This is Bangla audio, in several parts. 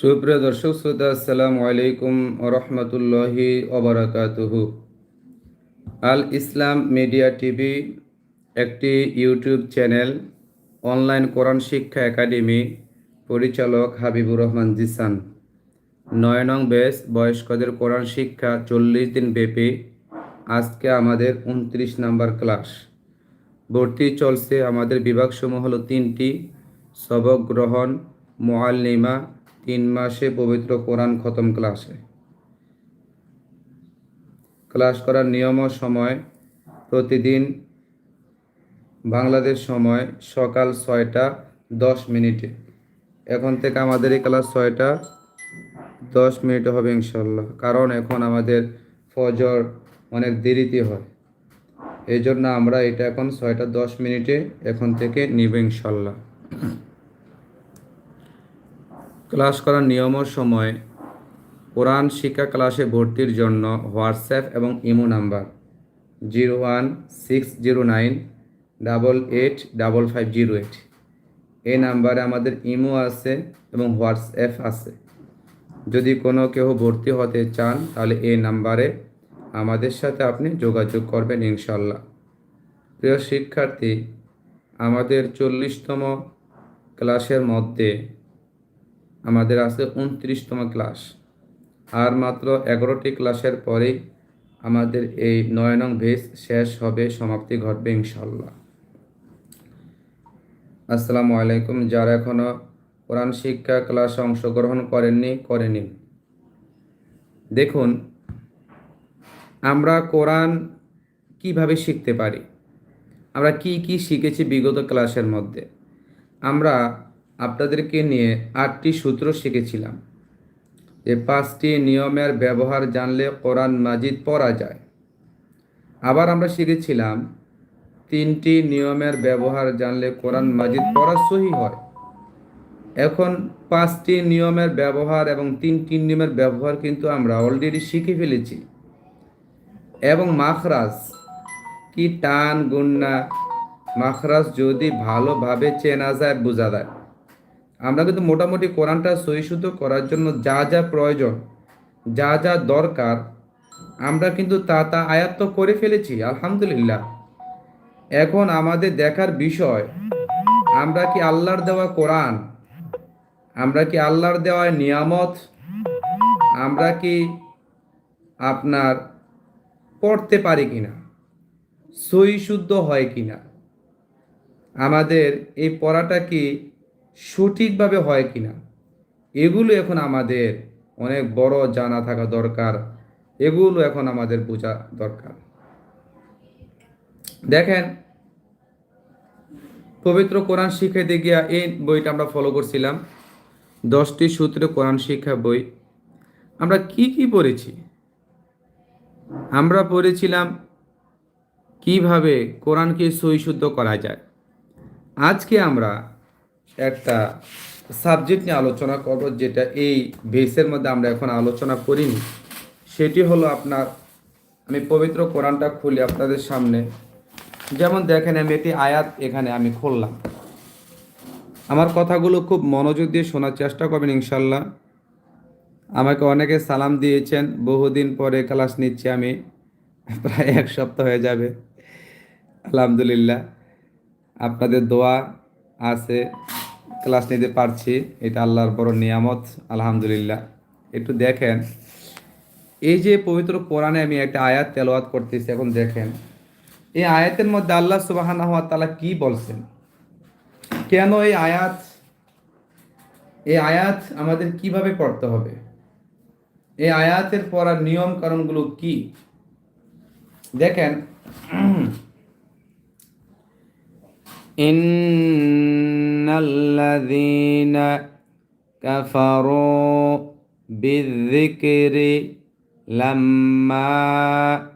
সুপ্রিয় দর্শক, শ্রোতা, আসসালামু আলাইকুম রহমতুল্লাহি ওবরাকাতুহু আল ইসলাম মিডিয়া টিভি একটি ইউটিউব চ্যানেল, অনলাইন কোরআন শিক্ষা একাডেমি পরিচালক হাবিবুর রহমান জিসান। নয় নং বেস বয়স্কদের কোরআন শিক্ষা চল্লিশ দিন ব্যাপী। আজকে আমাদের উনত্রিশ নাম্বার ক্লাস। ভর্তি চলছে আমাদের বিভাগসমূহ হলো তিনটি, সবক গ্রহণ, মোয়াল্লিমা তিন মাসে পবিত্র কোরআন খতম ক্লাসে। ক্লাস করার নিয়ম ও সময় প্রতিদিন, বাংলাদেশ সময় সকাল ছয়টা দশ মিনিটে। এখন থেকে আমাদের এই ক্লাস ছয়টা দশ মিনিট হবে ইনশাল্লাহ কারণ এখন আমাদের ফজর অনেক দেরিতে হয়। এই জন্য আমরা এটা এখন ছয়টা দশ মিনিটে এখন থেকে নিব ইনশাল্লাহ ক্লাস করার নিয়ম সময় কোরআন শিক্ষা ক্লাসে ভর্তির জন্য হোয়াটসঅ্যাপ এবং imo number zero one six zero nine double eight double five zero eight. এই নাম্বারে আমাদের ইমো আছে এবং হোয়াটসঅ্যাপ আছে। যদি কোনো কেউ ভর্তি হতে চান, তাহলে এই নাম্বারে আমাদের সাথে আপনি যোগাযোগ করবেন ইনশাল্লাহ। প্রিয় শিক্ষার্থী, আমাদের চল্লিশতম ক্লাসের মধ্যে আমাদের আছে উনত্রিশতম ক্লাস। আর মাত্র এগারোটি ক্লাসের পরেই আমাদের এই নয় নং ভেস শেষ হবে, সমাপ্তি ঘটবে ইনশাল্লাহ আসসালামু আলাইকুম। যারা এখনও কোরআন শিক্ষা ক্লাসে অংশগ্রহণ করেননি, করে নিন। দেখুন, আমরা কোরআন কীভাবে শিখতে পারি? আমরা কি কি শিখেছি বিগত ক্লাসের মধ্যে? আমরা আপনাদেরকে নিয়ে আটটি সূত্র শিখেছিলাম। যে পাঁচটি নিয়মের ব্যবহার জানলে কোরআন মাজিদ পড়া যায়। আবার আমরা শিখেছিলাম, তিনটি নিয়মের ব্যবহার জানলে কোরআন মাজিদ পড়া সহি হয়। এখন পাঁচটি নিয়মের ব্যবহার এবং তিনটি নিয়মের ব্যবহার কিন্তু আমরা অলরেডি শিখে ফেলেছি। এবং মাখরাজ, কি টান গুন্না মাখরাজ যদি ভালোভাবে চেনা যায়, বোঝা যায়। আমরা কিন্তু মোটামুটি কোরআনটা সহিশুদ্ধ করার জন্য যা যা প্রয়োজন, যা যা দরকার, আমরা কিন্তু তা তা আয়ত্ত করে ফেলেছি, আলহামদুলিল্লাহ। এখন আমাদের দেখার বিষয়, আমরা কি আল্লাহর দেওয়া কোরআন? আমরা কি আল্লাহর দেওয়া নিয়ামত? আমরা কি আপনার পড়তে পারি কিনা? সই শুদ্ধ হয় কিনা? আমাদের এই পড়াটা কি সঠিকভাবে হয় কিনা? এগুলো এখন আমাদের অনেক বড় জানা থাকা দরকার। এগুলো এখন আমাদের বোঝা দরকার। দেখেন, পবিত্র কোরআন শিখাইতে গিয়া এই বইটা আমরা ফলো করছিলাম। দশটি সূত্রে কোরআন শিক্ষা বই। আমরা কি কি পড়েছি? আমরা পড়েছিলাম কীভাবে কোরআনকে সহিশুদ্ধ করা যায়। আজকে আমরা একটা সাবজেক্ট নিয়ে আলোচনা করব, যেটা এই বেসের মধ্যে আমরা এখন আলোচনা করিনি। সেটি হলো আপনার, আমি পবিত্র কোরআনটা খুলি আপনাদের সামনে। যেমন দেখেন, আমি একটি আয়াত এখানে আমি খুললাম। আমার কথাগুলো খুব মনোযোগ দিয়ে শোনার চেষ্টা করবেন, ইনশাল্লাহ। আমাকে অনেকে সালাম দিয়েছেন, বহুদিন পরে ক্লাস নিচ্ছি আমি, প্রায় এক সপ্তাহ হয়ে যাবে। আলহামদুলিল্লাহ। আপনাদের দোয়া আছে, ক্লাস নিতে পারছি, এটা আল্লাহর বড় নিয়ামত, আলহামদুলিল্লাহ। একটু দেখেন, এই যে পবিত্র কোরআনে আমি একটা আয়াত তেলাওয়াত করতেছি, এখন দেখেন, এই আয়াতের মধ্যে আল্লাহ সুবাহানা হওয়া তালা কি বলছেন? কেন এই আয়াত এই আয়াত আমাদের কীভাবে পড়তে হবে? এই আয়াতের পড়ার নিয়ম কারণগুলো কি? দেখেন إن الذين كفروا بالذكر لما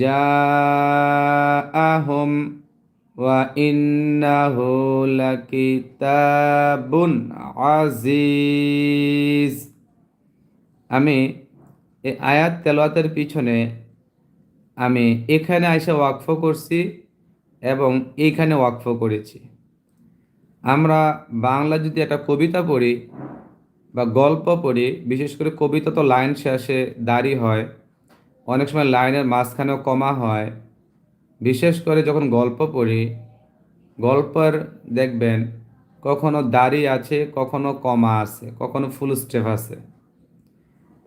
جاءهم وإنه لكتاب عزيز আমি এই আয়াত তেলাওয়াতের পিছনে আমি এখানে এসে ওয়াকফ করছি এবং এইখানে ওয়াকফ করেছি। আমরা বাংলা যদি একটা কবিতা পড়ি বা গল্প পড়ি, বিশেষ করে কবিতা তো লাইন শেষে দাড়ি হয়, অনেক সময় লাইনের মাঝখানেও কমা হয়। বিশেষ করে যখন গল্প পড়ি, গল্পের দেখবেন কখনো দাড়ি আছে, কখনো কমা আছে, কখনো ফুল স্টেপ আছে।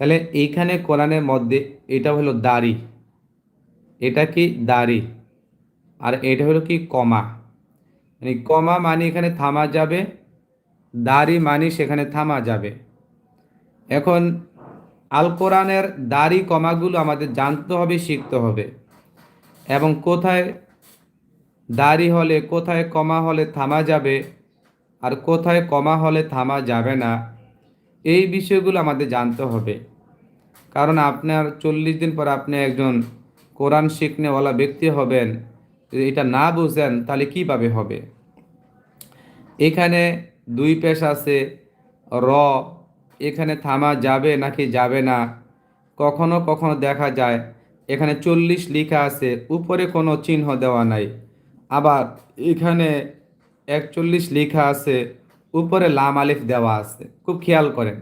তাহলে এইখানে কোরআনের মধ্যে এটা হলো দাড়ি। এটা কি দাড়ি? আর এটা হলো কি কমা। মানে কমা মানে এখানে থামা যাবে, দাড়ি মানে সেখানে থামা যাবে। এখন আল কোরআনের দাড়ি কমাগুলো আমাদের জানতে হবে, শিখতে হবে। এবং কোথায় দাড়ি হলে, কোথায় কমা হলে থামা যাবে আর কোথায় কমা হলে থামা যাবে না, এই বিষয়গুলো আমাদের জানতে হবে। কারণ আপনার চল্লিশ দিন পর আপনি একজন কোরআন শিখনেওয়ালা ব্যক্তি হবেন এটা না বুঝেন, তাহলে কীভাবে হবে? এখানে দুই পেশ আছে, র, এখানে থামা যাবে নাকি যাবে না? কখনো কখনো দেখা যায়, এখানে চল্লিশ লেখা আছে, উপরে কোনো চিহ্ন দেওয়া নাই। আবার এখানে একচল্লিশ লেখা আছে, উপরে লাম আলিফ দেওয়া আছে, খুব খেয়াল করেন।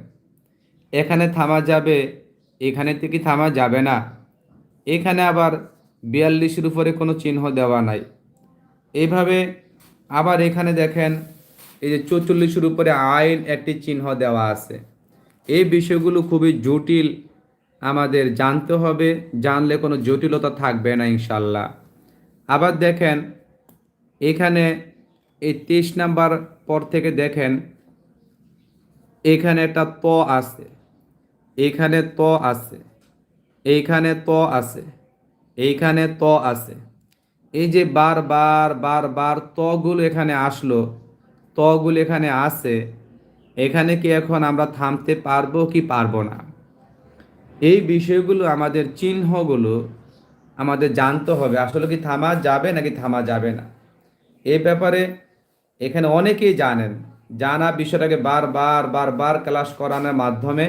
এখানে থামা যাবে, এখানে থেকে থামা যাবে না। এখানে আবার বিয়াল্লিশের উপরে কোনো চিহ্ন দেওয়া নাই। এইভাবে আবার এখানে দেখেন, এই যে চৌচল্লিশের উপরে আইন একটি চিহ্ন দেওয়া আছে। এই বিষয়গুলো খুবই জটিল আমাদের জানতে হবে, জানলে কোনো জটিলতা থাকবে না ইনশাল্লাহ। আবার দেখেন, এখানে এই তেইশ নাম্বার পর থেকে দেখেন, এখানে একটা ত আছে, এখানে ত আছে এইখানে ত আছে। এইখানে ত আছে। এই যে বারবার বারবার তগুলো এখানে আসলো, তগুলো এখানে আছে, এখানে কি এখন আমরা থামতে পারব কি পারব না? এই বিষয়গুলো আমাদের চিহ্নগুলো আমাদের জানতে হবে, আসলে কি থামা যাবে নাকি থামা যাবে না? এই ব্যাপারে এখানে অনেকেই জানেন, জানা বিষয়টাকে বারবার বারবার ক্লাস করানোর মাধ্যমে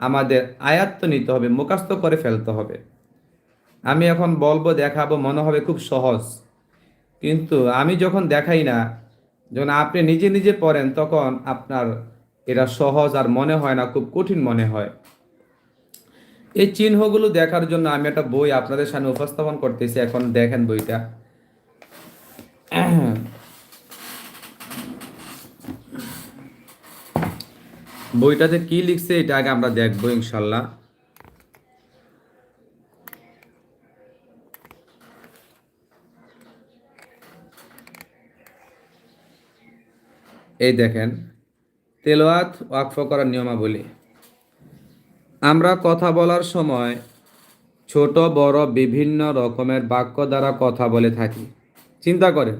আমাদের আয়ত্ত নিতে হবে, মুখস্থ করে ফেলতে হবে। আমি এখন বলব দেখাবো, মনে হবে খুব সহজ। কিন্তু আমি যখন দেখাই না, যখন আপনি নিজে নিজে পড়েন, তখন আপনার এটা সহজ আর মনে হয় না, খুব কঠিন মনে হয়। এই চিহ্নগুলো দেখার জন্য আমি একটা বই আপনাদের সামনে উপস্থাপন করতেছি, এখন দেখেন বইটা। বইটাতে কি লিখছে, এটা আগে আমরা দেখব ইনশাল্লাহ। এই দেখেন তেলোয়াত ওয়াকফ করার নিয়মাবলী। আমরা কথা বলার সময় ছোট, বড়, বিভিন্ন রকমের বাক্য দ্বারা কথা বলে থাকি। চিন্তা করেন,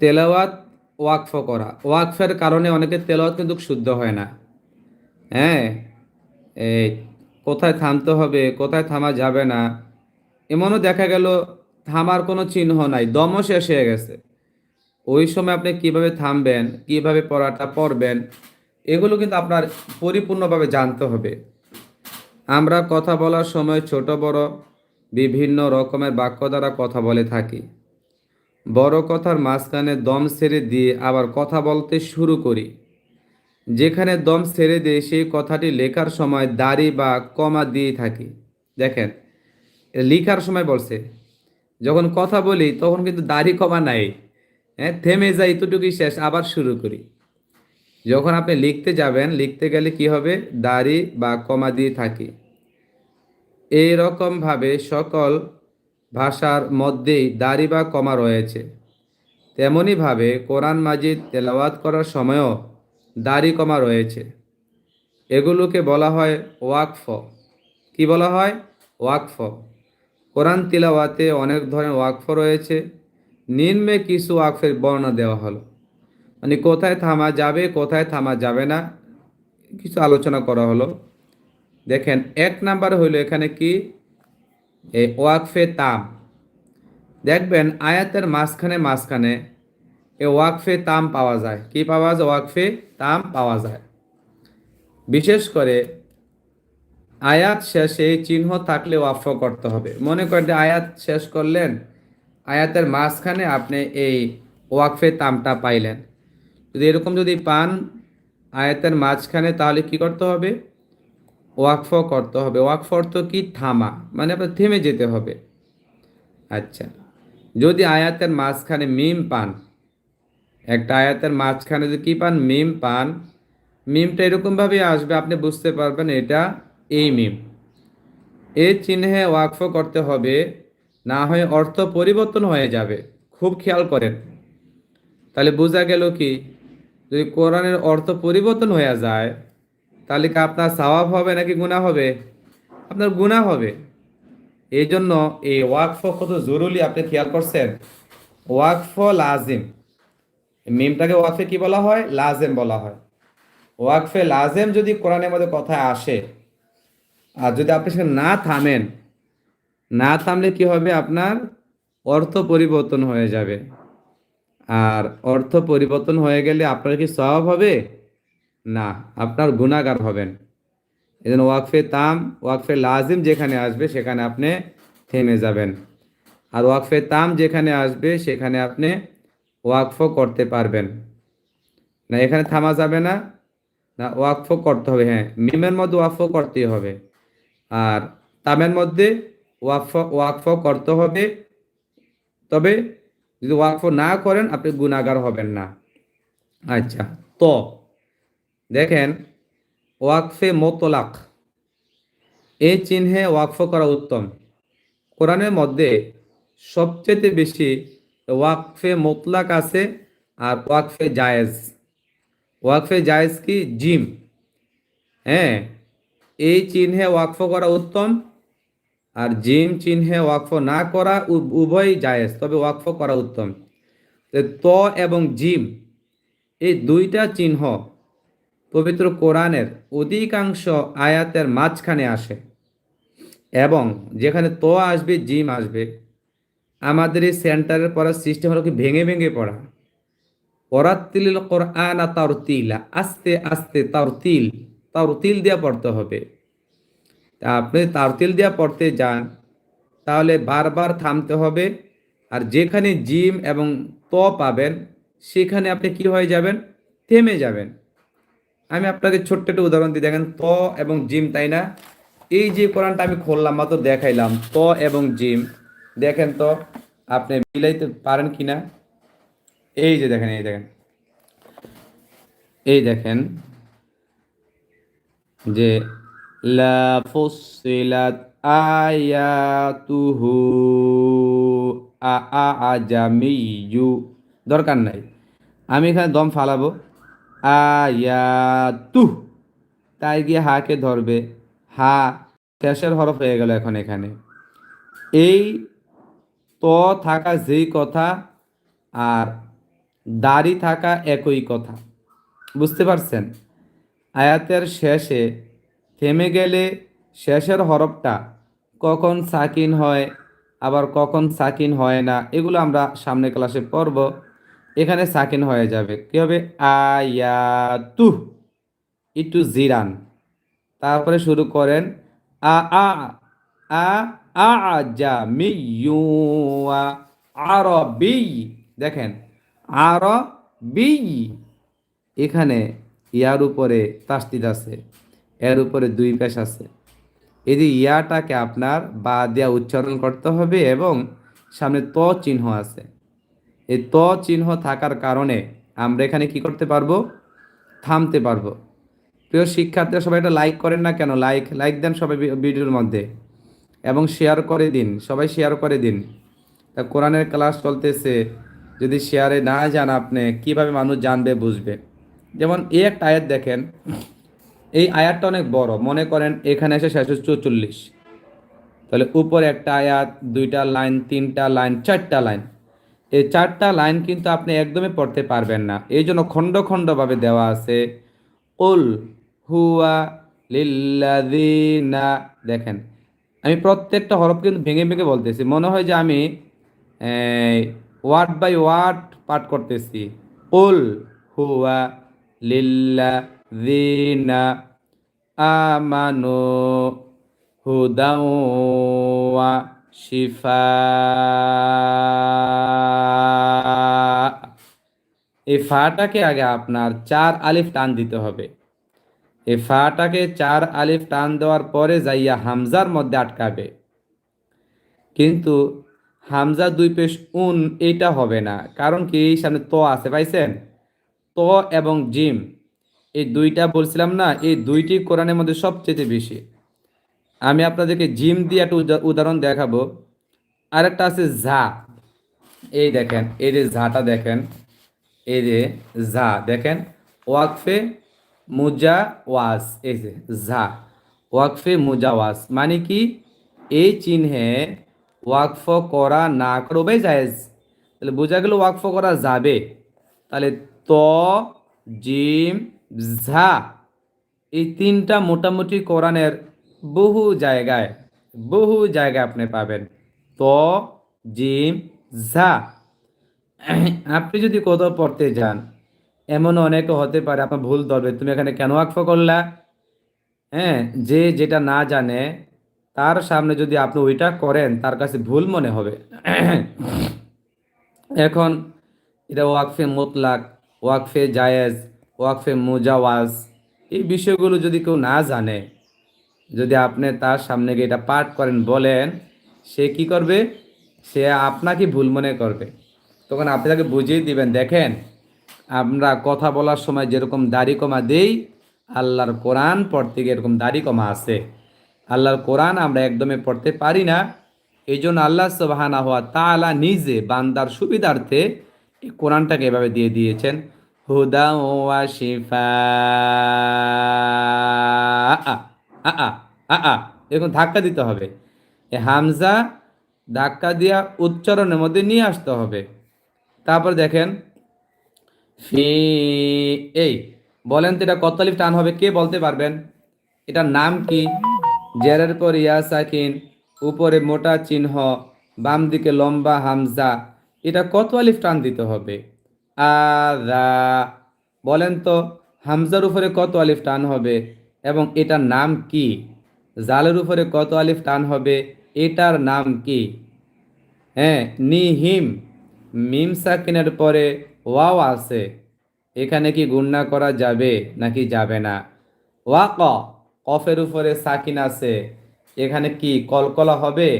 তেলাওয়াত, ওয়াকফ করা। ওয়াকফের কারণে অনেকে তেলাওয়াত কিন্তু শুদ্ধ হয় না। হ্যাঁ এই কোথায় থামতে হবে, কোথায় থামা যাবে না, এমনও দেখা গেল, থামার কোনো চিহ্ন নাই, দমও শেষ হয়ে গেছে। ওই সময় আপনি কীভাবে থামবেন, কীভাবে পড়াটা পড়বেন, এগুলো কিন্তু আপনার পরিপূর্ণভাবে জানতে হবে। আমরা কথা বলার সময় ছোট, বড়, বিভিন্ন রকমের বাক্য দ্বারা কথা বলে থাকি। বড় কথার মাঝখানে দম ছেড়ে দিয়ে আবার কথা বলতে শুরু করি। যেখানে দম ছেড়ে দিয়ে সেই কথাটি লেখার সময় দাড়ি বা কমা দিয়ে থাকি। দেখেন, লিখার সময় বলছে, যখন কথা বলি তখন কিন্তু দাড়ি কমা নাই। হ্যাঁ থেমে যাই এতটুকুই শেষ, আবার শুরু করি। যখন আপনি লিখতে যাবেন, লিখতে গেলে কি হবে? দাড়ি বা কমা দিয়ে থাকি। এইরকমভাবে সকল ভাষার মধ্যেই দাড়ি বা কমা রয়েছে। তেমনইভাবে কোরআন মাজিদ তেলাওয়াত করার সময়ও দাড়ি কমা রয়েছে। এগুলোকে বলা হয় ওয়াকফ। কি বলা হয়? ওয়াকফ। কোরআন তিলাওয়াতে অনেক ধরনের ওয়াকফ রয়েছে। নিম্নে কিছু ওয়াকফের বর্ণনা দেওয়া হলো। মানে কোথায় থামা যাবে, কোথায় থামা যাবে না, কিছু আলোচনা করা হলো। দেখেন, এক নাম্বার হইল এখানে কি? এই ওয়াকফে তাম। দেখবেন আয়াতের মাঝখানে মাঝখানে এ ওয়াকফে তাম পাওয়া যায়। কি পাওয়া যায়? ওয়াকফে তাম পাওয়া যায়। বিশেষ করে আয়াত শেষে চিহ্ন থাকলে ওয়াকফ করতে হবে। মনে করেন আয়াত শেষ করলেন আয়াতের মাঝখানে আপনি এই ওয়াকফে তামটা পাইলেন। যদি এরকম যদি পান আয়াতের মাঝখানে, তাহলে কি করতে হবে? ওয়াকফ করতে হবে। ওয়াকফ অর্থ কি? থামা। মানে আপনার থেমে যেতে হবে। আচ্ছা। যদি আয়াতের মাঝখানে মিম পান, একটা আয়াতের মাঝখানে যদি কী পান? মিম পান। মিমটা এরকমভাবে আসবে, আপনি বুঝতে পারবেন এটা এই মিম। এই চিহ্নে ওয়াকফ করতে হবে না হয় অর্থ পরিবর্তন হয়ে যাবে। খুব খেয়াল করেন। তাহলে বোঝা গেল কি, যদি কোরআনের অর্থ পরিবর্তন হয়ে যায়, তাহলে কি আপনার সওয়াব হবে নাকি গুণা হবে? আপনার গুণা হবে। এই জন্য এই ওয়াকফ কত জরুরি আপনি খেয়াল করছেন? ওয়াকফ লাজিম। মিমটাকে ওয়াকফে কি বলা হয়? লাজেম বলা হয়। ওয়াকফে লাজেম যদি কোরআনের মধ্যে কথায় আসে, আর যদি আপনি সেখানে না থামেন না থামলে কি হবে? আপনার অর্থ পরিবর্তন হয়ে যাবে। আর অর্থ পরিবর্তন হয়ে গেলে আপনার কি সওয়াব হবে? না, আপনার গুণাগার হবেন। এই জন্য ওয়াকফে তাম, ওয়াকফে লাজিম যেখানে আসবে সেখানে আপনি থেমে যাবেন। আর ওয়াকফে তাম যেখানে আসবে সেখানে আপনি ওয়াকফ করতে পারবেন। না, এখানে থামা যাবে না। না ওয়াকফ করতে হবে হ্যাঁ। মিমের মধ্যে ওয়াকফ করতেই হবে। আর তামের মধ্যে ওয়াকফ করতে হবে। তবে যদি ওয়াকফ না করেন, আপনি গুণাগার হবেন না। আচ্ছা তো দেখেন, ওয়াকফে মোতলাক। এই চিহ্নে ওয়াকফ করা উত্তম। কোরআনের মধ্যে সবচেয়ে বেশি ওয়াকফে মোতলাক আছে আর ওয়াকফে জায়েজ। ওয়াকফে জায়েজ কি? জিম। হ্যাঁ এই চিহ্নে ওয়াকফ করা উত্তম। আর জিম চিহ্নে ওয়াকফ না করা উ- উভয়ই জায়েজ, তবে ওয়াকফ করা উত্তম। ত এবং জিম, এই দুইটা চিহ্ন পবিত্র কোরআনের অধিকাংশ আয়াতের মাঝখানে আসে। এবং যেখানে ত আসবে, জিম আসবে, আমাদের এই সেন্টারের পড়ার সিস্টেম হলো কি ভেঙে ভেঙে পড়া। পরাত্তিল কোরআন তারতিলা, আস্তে আস্তে তারতিল তারতিল দিয়ে পড়তে হবে। তা আপনি তারতিল দিয়ে পড়তে যান, তাহলে বারবার থামতে হবে। আর যেখানে জিম এবং ত পাবেন, সেখানে আপনি কি হয়ে যাবেন? থেমে যাবেন। আমি আপনাকে ছোট্ট একটা উদাহরণ দিয়ে দেখেন, ত এবং জিম, তাই না? এই যে কোরআনটা আমি খুললাম, মাত্র দেখাইলাম, ত এবং জিম। দেখেন তো, আপনি মিলাইতে পারেন কি না? এই যে দেখেন, এই দেখেন। এই দেখেন যে লা ফুসিলাত আয়াতুহু আজামিয়ু দরকার নাই। আমি এখানে দম ফালাবো। আয়াতু তাই গিয়ে হাকে ধরবে। হা শেষের হরফ হয়ে গেল এখন এখানে। এই ত থাকা যেই কথা আর দাড়ি থাকা একই কথা। বুঝতে পারছেন? আয়াতের শেষে থেমে গেলে শেষের হরফটা কখন সাকিন হয়, আবার কখন সাকিন হয় না, এগুলো আমরা সামনে ক্লাসে পড়ব। এখানে সাকিন হয়ে যাবে। কি হবে? আয়াতু একটু জিরান। তারপরে শুরু করেন, আ আ আ আ যা মি আরবি দেখেন আরবি এখানে ইয়ার উপরে তাস্তিদ আছে। এর উপরে দুই পেশ আছে। এই যে ইয়াটাকে আপনার বা দেয়া উচ্চারণ করতে হবে এবং সামনে ত চিহ্ন আছে। এই ত চিহ্ন থাকার কারণে আমরা এখানে কি করতে পারব? থামতে পারব। প্রিয় শিক্ষার্থীরা, সবাই এটা লাইক করেন না কেন? লাইক লাইক দেন সবাই ভিডিওর মধ্যে। এবং শেয়ার করে দিন। সবাই শেয়ার করে দিন। তা কোরআনের ক্লাস চলতেছে। যদি শেয়ারে না যান আপনি, কীভাবে মানুষ জানবে, বুঝবে? যেমন এই একটা আয়াত দেখেন। এই আয়াতটা অনেক বড়। মনে করেন এখানে এসে শেষ হচ্ছে চল্লিশ তাহলে উপরে একটা আয়াত, দুইটা লাইন, তিনটা লাইন, চারটা লাইন। এই চারটা লাইন কিন্তু আপনি একদমই পড়তে পারবেন না। এই জন্য খণ্ড খণ্ডভাবে দেওয়া আছে, উল হুয়া লিল্লাযিনা দেখেন, আমি প্রত্যেকটা হরফ কিন্তু ভেঙে ভেঙে বলতেছি। মনে হয় যে আমি ওয়ার্ড বাই ওয়ার্ড পাঠ করতেছি। উল হুয়া লিল্লাযিনা আমানু হুদাও ওয়া শিফা। এই ফাটাকে আগে আপনার চার আলিফ টান দিতে হবে। এই ফাটাকে চার আলিফ টান দেওয়ার পরে যাইয়া হামজার মধ্যে আটকাবে। কিন্তু হামজা দুই পেশ উন, এইটা হবে না। কারণ কি সামনে ত আছে, পাইছেন? ত এবং জিম। এই দুইটা বলছিলাম না, এই দুইটি কোরআনের মধ্যে সবচেয়ে বেশি। আমি আপনাদেরকে জিম দিয়ে একটা উদা- উদাহরণ দেখাবো। আরেকটা আছে ঝা। এই দেখেন, এই যে ঝাটা দেখেন, এই যে ঝা দেখেন, ওয়াকফে মুজা ওয়াস এই যে ঝা, ওয়াকফে মুজা ওয়াস মানে কি? এই চিহ্নে ওয়াকফ করা না করবে জায়েজ। তাহলে বোঝা গেল ওয়াকফ করা যাবে। তাহলে ত, জিম ঝা। এই তিনটা মোটামুটি কোরআনের বহু জায়গায় বহু জায়গায় আপনি পাবেন। ত, জিম, ঝা। আপনি যদি কোথাও পড়তে যান এমন অনেক হতে পারে, আপনার ভুল ধরবে, তুমি এখানে কেন ওয়াকফ করলা? হ্যাঁ যে যেটা না জানে, তার সামনে যদি আপনি ওইটা করেন, তার কাছে ভুল মনে হবে। এখন, এটা ওয়াকফে মোতলাক, ওয়াকফে জায়েজ ওয়াকফে মুজাওয়াজ, এই বিষয়গুলো যদি কেউ না জানে, যদি আপনি তার সামনে গিয়ে এটা পাঠ করেন, বলেন, সে কি করবে? সে আপনাকে ভুল মনে করবে। তখন আপনি তাকে বুঝিয়ে দিবেন, দেখেন, আমরা কথা বলার সময় যেরকম দাড়ি কমা দেই, আল্লাহর কোরআন পড়তে গিয়ে এরকম দাড়ি কমা আছে। আল্লাহর কোরআন আমরা একদমই পড়তে পারি না। এই জন্য আল্লাহ সবাহানা হওয়া তালা নিজে বান্দার সুবিধার্থে এই কোরআনটাকে এভাবে দিয়ে দিয়েছেন। হুদা ওয়া এরকম ধাক্কা দিতে হবে। এ হামজা ধাক্কা দিয়া উচ্চারণের মধ্যে নিয়ে আসতে হবে। তারপর দেখেন, ফি, এই, বলেন তো এটা কত আলিফ টান হবে, কে বলতে পারবেন? এটার নাম কি? জেরের পর ইয়া সাকিন, উপরে মোটা চিহ্ন বাম দিকে লম্বা হামজা, এটা কত আলিফ টান দিতে হবে? আদা। বলেন তো, হামজার উপরে কত আলিফ টান হবে এবং এটার নাম কি? জালের উপরে কত আলিফ টান হবে? এটার নাম কি? হ্যাঁ নিহিম। মিম সাকিনের পরে ওয়াও আছে। এখানে কি গুণনা করা যাবে নাকি যাবে না? ওয়া ক কফের উপরে সাকিন আছে। এখানে কি কলকলা হবে?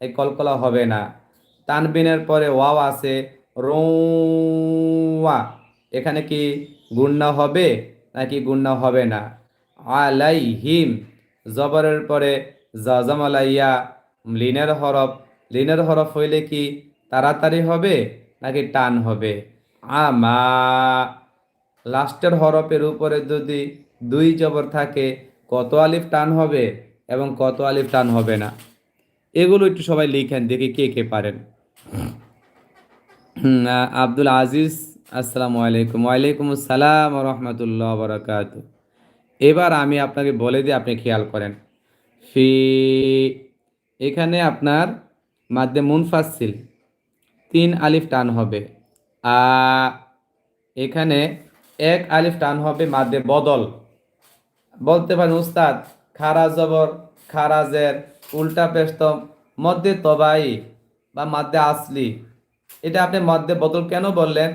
এই কলকলা হবে না। তানবিনের পরে ওয়াও আছে। রোয়া এখানে কি গুণনা হবে নাকি গুণনা হবে না? আলাইহিম। জবরের পরে জজম আলাইয়া লিনের হরফ। লিনের হরফ হইলে কি তাড়াতাড়ি হবে নাকি টান হবে? আমা। লাস্টের হরফের উপরে যদি দুই জবর থাকে, কত আলিফ টান হবে এবং কত আলিফ টান হবে না? এগুলো একটু সবাই লিখেন, দেখি কে কে পারেন। আব্দুল আজিজ, আসসালামু আলাইকুম। ওয়ালাইকুম আসসালাম রহমতুল্লাহ বরকাত এবার আমি আপনাকে বলে দিই, আপনি খেয়াল করেন। ফি, এখানে আপনার মাধ্যে মুনফাসিল তিন আলিফ টান হবে। আ, এখানে এক আলিফ টান হবে মাধ্যে বদল। বলতে পারেন, উস্তাদ, খারা জবর, খারাজের, উল্টা পেস্তম মধ্যে তবাই বা মাধ্যে আসলি। এটা আপনি মধ্যে বদল কেন বললেন?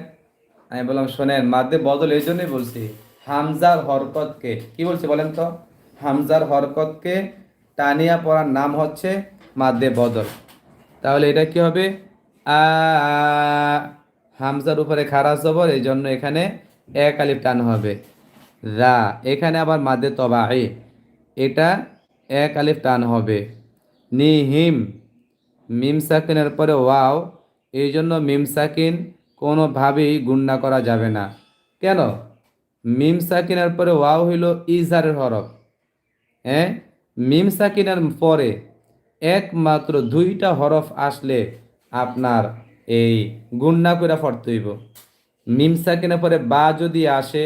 আমি বললাম, শোনেন মাধ্যে বদল এই জন্যই বলছি, হামজার হরকতকে, কি বলছি বলেন তো? হামজার হরকতকে টানিয়া পড়ার নাম হচ্ছে মাধ্যে বদল। তাহলে এটা কি হবে? আ হামজার উপরে খারাজ জবর, এই জন্য এখানে এক আলিফ টান হবে। রা, এখানে আবার মাদ্দে তবাই এটা এক আলিফ টান হবে। নিহিম মিম সাকিনের পরে ওয়াও এই জন্য মিম সাকিন কোনোভাবেই গুণনা করা যাবে না। কেন? মিম সাকিনের পরে ওয়াও হইল ইজারের হরফ। হ্যাঁ? মিম সাকিনের পরে একমাত্র দুইটা হরফ আসলে আপনার এই গুণনা করে পড়তে হইব। মিম সাকিনের পরে বা যদি আসে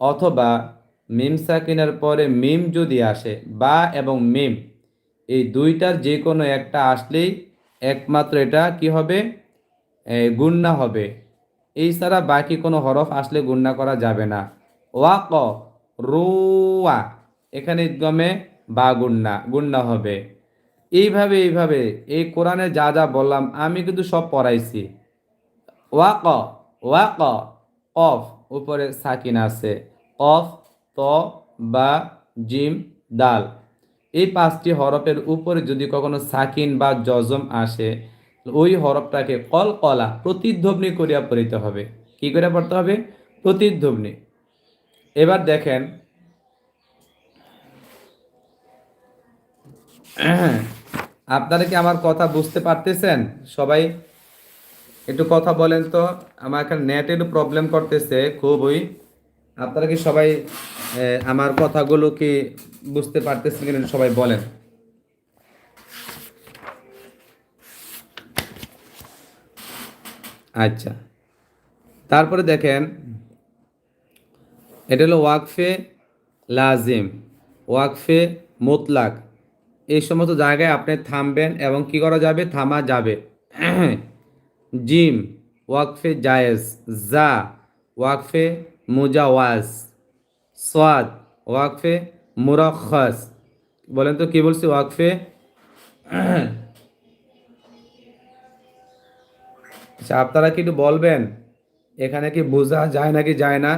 অথবা মিম সাকিনের পরে মিম যদি আসে, বা এবং মিম, এই দুইটার যে কোনো একটা আসলেই একমাত্র এটা কি হবে? এ, গুণনা হবে। এই ছাড়া বাকি কোনো হরফ আসলে গুণনা করা যাবে না। ওয়াক রুয়া এখানে গমে বা গুণনা গুণনা হবে। এইভাবে এইভাবে এই কোরআনে যা যা বললাম আমি কিন্তু সব পড়াইছি। ওয়াক ওয়াক কফ উপরে সাকিন আছে। কফ ত বা জিম দাল। এই পাঁচটি হরফের উপরে যদি কখনো সাকিন বা জজম আসে ওই হরফটাকে কল কলা, প্রতিধ্বনি করিয়া পড়িতে হবে। কি করে পড়তে হবে? প্রতিধ্বনি। এবার দেখেন, আপনারা কি আমার কথা বুঝতে পারতেছেন? সবাই একটু কথা বলেন তো। আমার এখানে নেট একটু প্রবলেম করতেছে, খুবই। আপনারা কি সবাই আমার কথাগুলো কি বুঝতে পারতেছেন কিনা সবাই বলেন। আচ্ছা। তারপরে দেখেন, এটা হলো ওয়াকফে লাজিম, ওয়াকফে মোতলাক। এই সমস্ত জায়গায় আপনি থামবেন এবং কি করা যাবে? থামা যাবে। জিম, ওয়াকফে জায়েজ। জা, ওয়াকফে মুজাওয়াজ। সোয়াদ, ওয়াকফে মুরক্ষস বলেন তো কি বলছি? ওয়াকফে আচ্ছা আপনারা কি একটু বলবেন? এখানে কি বোঝা যায় নাকি যায় না?